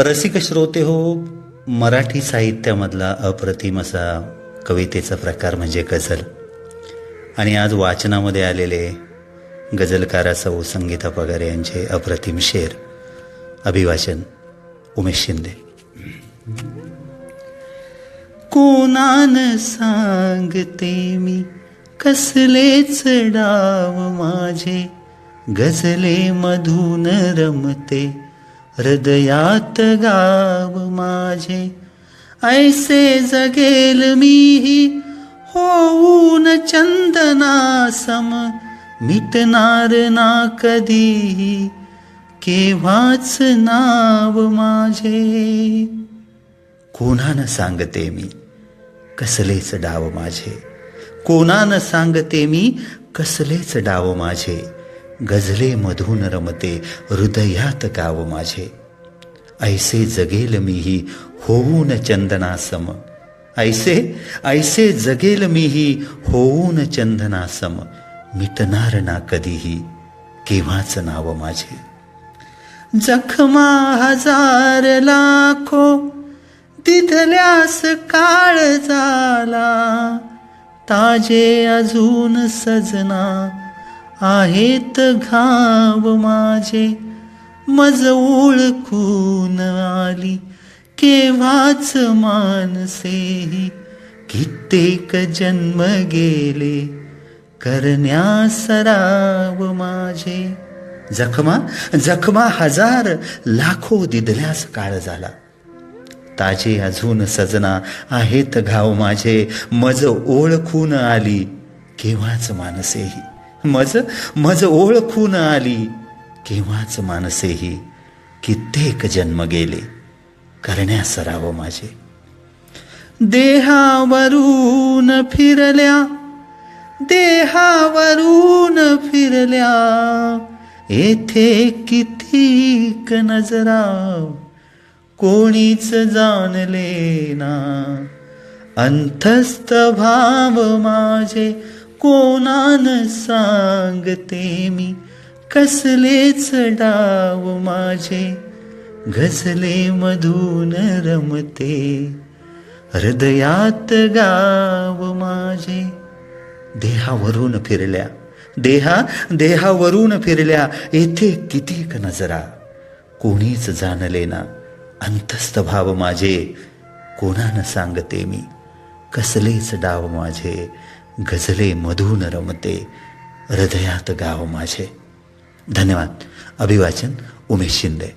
रसिक श्रोते हो मराठी साहित्यामधला अप्रतिम असा कवितेचा प्रकार म्हणजे गझल. आणि आज वाचनामध्ये आलेले गझलकारा सौ संगीता पगार यांचे अप्रतिम शेर. अभिवाचन उमेश शिंदे. कोणान सांगते मी कसलेच डाव माझे गझले मधून रमते. हृदयात गाव माझे ऐसे जगेल मीही होऊन चंदनासम मिटणार ना कधीही केव्हाच नाव माझे. कोणानं सांगते मी कसलेच डाव माझे? कोणानं सांगते मी कसलेच डाव माझे? गझले मधून रमते हृदयात गाव माझे. ऐसे जगेल मीही होऊन चंदनासम. ऐसे ऐसे जगेल मीही होऊन चंदनासम. मिटणार ना कधीही केव्हाच नाव माझे. जखमा हजार लाखो तिथल्यास काळ झाला. ताजे अजून सजना आहेत घाव माझे. मज ओळखून आली केव्हाच मानसेही कित्येक जन्म गेले करण्या सराव माझे. जखमा जखमा हजार लाखो दिदल्यास काळ झाला. ताजे अजून सजना आहेत घाव माझे. मज ओळखून आली केव्हाच मानसेही मज मज ओळखून आली. केव्हाच मानसेही कित्येक जन्म गेले करण्या सराव माझे. देहावरून फिरल्या देहावरून फिरल्या येथे कितीक नजरा कोणीच जाणले ना. अंतस्थ भाव माझे कोणान सांगते मी? कसलेच डाव माझे? घसले मधून रमते. हृदयात गाव माझे. देहावरून फिरल्या. देहा देहावरून फिरल्या. येथे कितीक नजरा? कोणीच जाणले ना. अंतस्थ भाव माझे. कोणानं सांगते मी? कसलेच डाव माझे? गझले मधून रमते हृदयात गाव माझे धन्यवाद अभिवाचन उमेश शिंदे